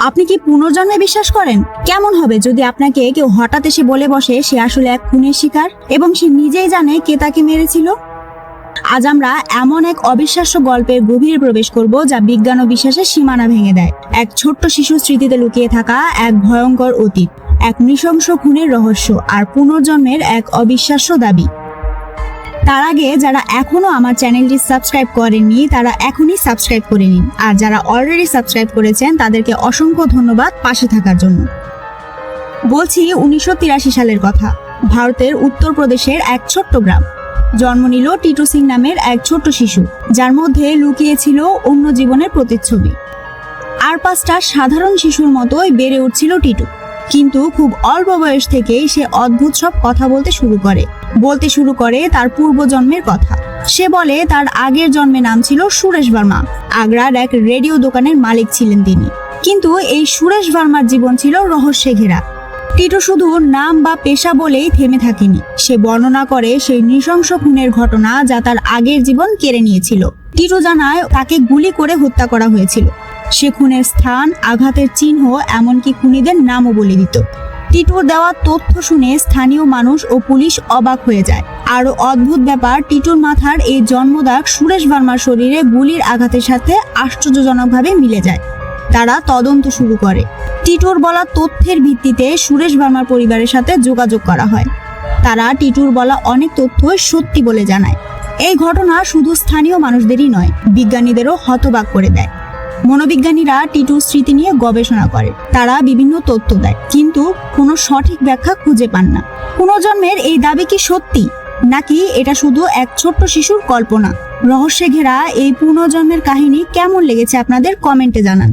আপনি কি পুনর্জন্মে বিশ্বাস করেন? কেমন হবে যদি আপনাকে কেউ হঠাৎ এসে বলে বসে সে আসলে এক খুনের শিকার এবং সে নিজেই জানে কে তাকে মেরেছিল? আজ আমরা এমন এক অবিশ্বাস্য গল্পের গভীরে প্রবেশ করব যা বিজ্ঞান ও বিশ্বাসের সীমানা ভেঙে দেয়। এক ছোট্ট শিশু স্মৃতিতে লুকিয়ে থাকা এক ভয়ঙ্কর অতীত, এক নৃশংস খুনের রহস্য আর পুনর্জন্মের এক অবিশ্বাস্য দাবি। তার আগে যারা এখনও আমার চ্যানেলটি সাবস্ক্রাইব করেননি, তারা এখনই সাবস্ক্রাইব করে নিন। আর যারা অলরেডি সাবস্ক্রাইব করেছেন, তাদেরকে অসংখ্য ধন্যবাদ পাশে থাকার জন্য। বলছি উনিশশো তিরাশি সালের কথা। ভারতের উত্তরপ্রদেশের এক ছোট্ট গ্রাম। জন্ম নিল টিটু সিং নামের এক ছোট্ট শিশু, যার মধ্যে লুকিয়েছিল অন্য জীবনের প্রতিচ্ছবি। আর পাঁচটা সাধারণ শিশুর মতোই বেড়ে উঠছিল টিটু। কিন্তু খুব অল্প বয়স থেকেই সে অদ্ভুত সব কথা বলতে শুরু করে। বলতে শুরু করে তার পূর্বজন্মের কথা। সে বলে, তার আগের জন্মে নাম ছিল সুরেশ বর্মা আগ্রার এক রেডিও দোকানের মালিক ছিলেন তিনি। কিন্তু এই সুরেশ ভার্মার জীবন ছিল রহস্যে ঘেরা। টিটো শুধু নাম বা পেশা বলেই থেমে থাকেনি। সে বর্ণনা করে সেই নৃশংস খুনের ঘটনা যা তার আগের জীবন কেড়ে নিয়েছিল। টিটো জানায়, তাকে গুলি করে হত্যা করা হয়েছিল। সে খুনের স্থান, আঘাতের চিহ্ন, এমনকি খুনিদের নামও বলে দিত। টিটোর দেওয়া তথ্য শুনে স্থানীয় মানুষ ও পুলিশ অবাক হয়ে যায়। আরও অদ্ভুত ব্যাপার, টিটোর মাথার এই জন্মদাগ সুরেশ ভার্মার শরীরে গুলির আঘাতের সাথে আশ্চর্যজনকভাবে মিলে যায়। তারা তদন্ত শুরু করে। টিটুর বলা তথ্যের ভিত্তিতে সুরেশ ভার্মার পরিবারের সাথে যোগাযোগ করা হয়। তারা টিটুর বলা অনেক তথ্য সত্যি বলে জানায়। এই ঘটনা শুধু স্থানীয় মানুষদেরই নয়, বিজ্ঞানীদেরও হতবাক করে দেয়। মনোবিজ্ঞানীরা টিটুর স্মৃতি নিয়ে গবেষণা করে। তারা বিভিন্ন তথ্য দেয়, কিন্তু কোনো সঠিক ব্যাখ্যা খুঁজে পান না। পুনর্জন্মের এই দাবি কি সত্যি? নাকি এটা শুধু এক ছোট্ট শিশুর কল্পনা? রহস্যে ঘেরা এই পুনর্জন্মের কাহিনী কেমন লেগেছে আপনাদের কমেন্টে জানান।